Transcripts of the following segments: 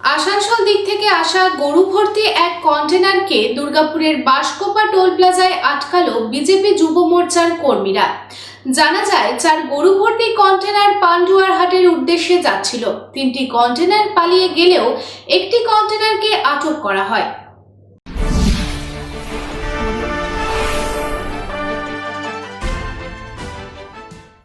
আসানসোল দিক থেকে আসা গরু ভর্তি এক কন্টেনারকে দুর্গাপুরের বাসকোপা টোল প্লাজায় আটকালো বিজেপি যুব মোর্চার কর্মীরা। জানা যায়, চার গরু ভর্তি কন্টেনার পান্ডুয়ার হাটের উদ্দেশ্যে যাচ্ছিল। তিনটি কন্টেনার পালিয়ে গেলেও একটি কন্টেনারকে আটক করা হয়।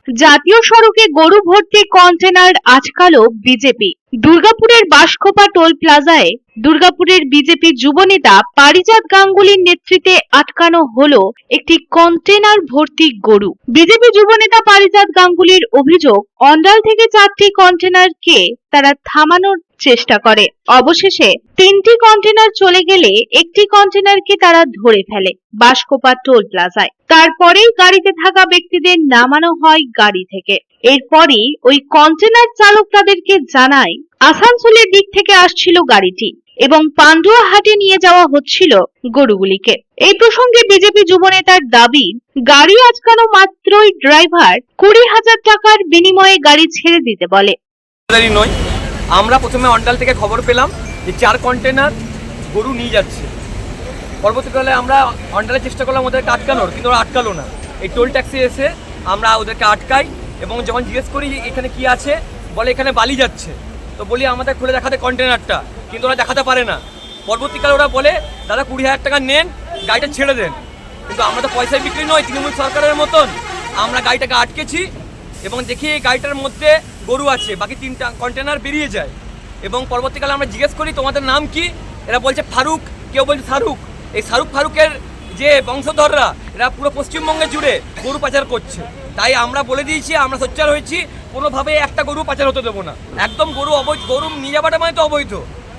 জাতীয় সড়কে গরু ভর্তি কন্টেনার আটকালো বিজেপি। দুর্গাপুরের বাসকোপা টোল প্লাজায় দুর্গাপুরের বিজেপি যুবনেতা পারিজাত গাঙ্গুলির নেতৃত্বে আটকানো হলো একটি কন্টেনার ভর্তি গরু। বিজেপি যুবনেতা পারিজাত গাঙ্গুলির অভিযোগ, অন্ডাল থেকে চারটি কন্টেনারকে তারা থামানোর চেষ্টা করে। অবশেষে তিনটি কন্টেনার চলে গেলে একটি কন্টেনারকে তারা ধরে ফেলে, বাসকোপা টোল প্লাজায়। তারপরেই গাড়িতে থাকা ব্যক্তিদের নামানো হয় গাড়ি থেকে। এরপরই ওই কন্টেনার চালক তাদেরকে জানায়, আসানসোলের দিক থেকে আসছিল গাড়িটি এবং পান্ডুয়া হাটে নিয়ে যাওয়া হচ্ছিল গরুগুলিকে। এই প্রসঙ্গে বিজেপি যুবনেতার দাবি, গাড়ি আটকানো মাত্রই ড্রাইভার কুড়ি হাজার টাকার বিনিময়ে গাড়ি ছেড়ে দিতে বলে। নয় আমরা প্রথমে অন্ডাল থেকে খবর পেলাম যে চার কন্টেনার গরু নিয়ে যাচ্ছে। পরবর্তীকালে আমরা অন্ডালে চেষ্টা করলাম ওদেরকে আটকানোর কিন্তু ওরা আটকালো না। এই টোল ট্যাক্সি এসে আমরা ওদেরকে আটকাই এবং যখন জিজ্ঞেস করি যে এখানে কি আছে, বলে এখানে বালি যাচ্ছে। তো বলি আমাদের খুলে দেখাতে কন্টেনারটা কিন্তু ওরা দেখাতে পারে না। পরবর্তীকালে ওরা বলে, দাদা, কুড়ি হাজার টাকা নেন, গাড়িটা ছেড়ে দেন। কিন্তু আমরা তো পয়সায় বিক্রি নয়, তৃণমূল সরকারের মতন। আমরা গাড়িটাকে আটকেছি এবং দেখি এই গাড়িটার মধ্যে গরু আছে, বাকি তিনটা কন্টেনার বেরিয়ে যায়। এবং পরবর্তীকালে আমরা জিজ্ঞেস করি, তোমাদের নাম কি? এরা বলছে, ফারুক। কেউ বলছে শাহরুখ এই শাহরুখ ফারুকের যে বংশধররা, এরা পুরো পশ্চিমবঙ্গে জুড়ে গরু পাচার করছে। তাই আমরা বলে দিয়েছি, আমরা সোচ্চার হয়েছি, কোনোভাবে একটা গরু পাচার হতে দেবো না। একদম গরু অবৈধ, গরু নিয়ে যাওয়াটা মানে তো অবৈধ।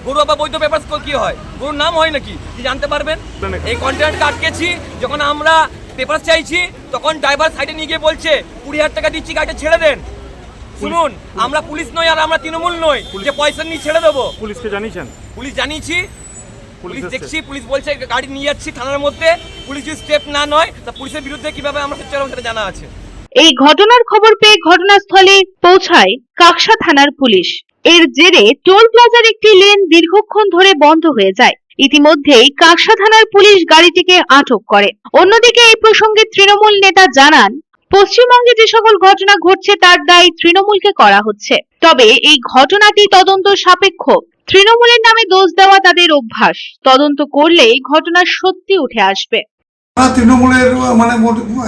গরু আবার বৈধ পেপার কী হয়? গরুর নাম হয় নাকি? কি জানতে পারবেন? এই কন্টেনারটা আটকেছি, যখন আমরা পেপার চাইছি, তখন ড্রাইভার সাইডে নিয়ে গিয়ে বলছে, কুড়ি হাজার টাকা দিচ্ছি, গাড়িটা ছেড়ে দেন। শুনুন আমরা পুলিশ নই আর আমরা তৃণমূল নই। যে পয়সা নিয়ে ছেড়ে দেবো। পুলিশকে জানিয়েছেন? পুলিশ জানিয়েছি। পুলিশ দেখছি পুলিশ বলছে গাড়ি নিয়ে যাচ্ছি থানার মধ্যে। পুলিশ যদি স্টেপ না নয় তা পুলিশের বিরুদ্ধে কীভাবে আমরা সোচ্চার হব সেটা জানা আছে? এই ঘটনার খবর পেয়ে ঘটনাস্থলে পৌঁছায় কাকসা থানার পুলিশ। এর জেরে টোল প্লাজার একটি লেন দীর্ঘক্ষণ ধরে বন্ধ হয়ে যায়। ইতিমধ্যেই কাকসা থানার পুলিশ গাড়িটিকে আটক করে। অন্যদিকে এই প্রসঙ্গে তৃণমূল নেতা জানান পশ্চিমবঙ্গে যে সকল ঘটনা ঘটছে, তার দায় তৃণমূলকে করা হচ্ছে। তবে এই ঘটনাটি তদন্ত সাপেক্ষ। তৃণমূলের নামে দোষ দেওয়া তাদের অভ্যাস। তদন্ত করলে ঘটনার সত্যি উঠে আসবে। তৃণমূলের মানে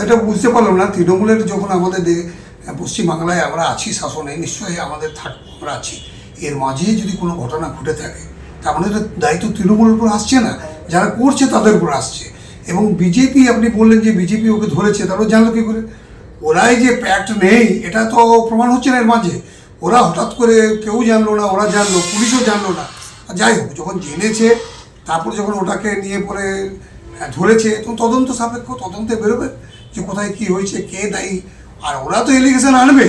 এটা বুঝতে পারলাম না। তৃণমূলের যখন আমাদের পশ্চিমবাংলায় আমরা আছি শাসনে, নিশ্চয়ই আমাদের থাকব, আমরা আছি। এর মাঝে যদি কোনো ঘটনা ঘটে থাকে, তার মানে দায়িত্ব তৃণমূলের উপর আসছে না। যারা করছে তাদের উপর আসছে। এবং বিজেপি, আপনি বললেন যে বিজেপি ওকে ধরেছে, তারও জানলো কি করে? ওরাই যে প্যাক্ট নেই এটা তো প্রমাণ হচ্ছে না এর মাঝে। ওরা হঠাৎ করে কেউ জানলো না ওরা জানলো পুলিশও জানলো না। যাই হোক যখন জেনেছে তারপর যখন ওটাকে নিয়ে পরে হ্যাঁ, ধরেছে তো তদন্ত সাপেক্ষ তদন্তে বেরোবে যে কোথায় কি হয়েছে কে দায়ী। আর ওরা তো এলিগেশন আনবে।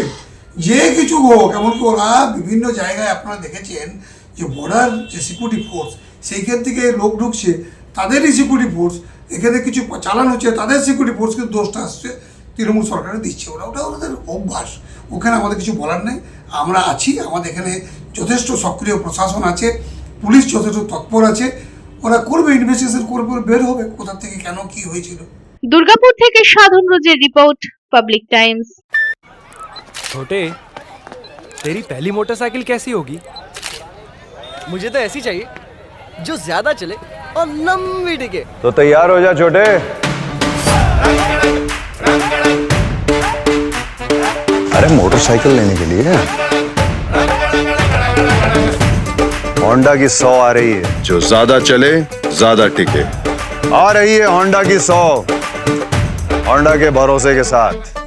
যে কিছু হোক এমনকি ওরা বিভিন্ন জায়গায় আপনারা দেখেছেন যে বর্ডার যে সিকিউরিটি ফোর্স সেইখান থেকে লোক ঢুকছে তাদেরই সিকিউরিটি ফোর্স এখানে কিছু চালানো হচ্ছে তাদের সিকিউরিটি ফোর্স কিন্তু দোষটা আসছে। তৃণমূল সরকারে দিচ্ছে ওরা ওটা ওদের অভ্যাস ওখানে আমাদের কিছু বলার নেই আমরা আছি আমাদের এখানে যথেষ্ট সক্রিয় প্রশাসন আছে পুলিশ যথেষ্ট তৎপর আছে ওরা করবে ইনভেস্টিগেশন করবে বের হবে কোথা থেকে কেন কি হয়েছিল দুর্গাপুর থেকে সাধন রোজের রিপোর্ট পাবলিক টাইমস छोटे तेरी पहली मोटरसाइकिल कैसी होगी मुझे तो ऐसी चाहिए जो ज्यादा चले और लंबी टिके तो तैयार हो जा छोटे अरे मोटरसाइकिल लेने के लिए। होंडा की सौ आ रही है। जो ज़्यादा चले ज़्यादा टिके। आ रही है होंडा की सौ। होंडा के भरोसे के साथ।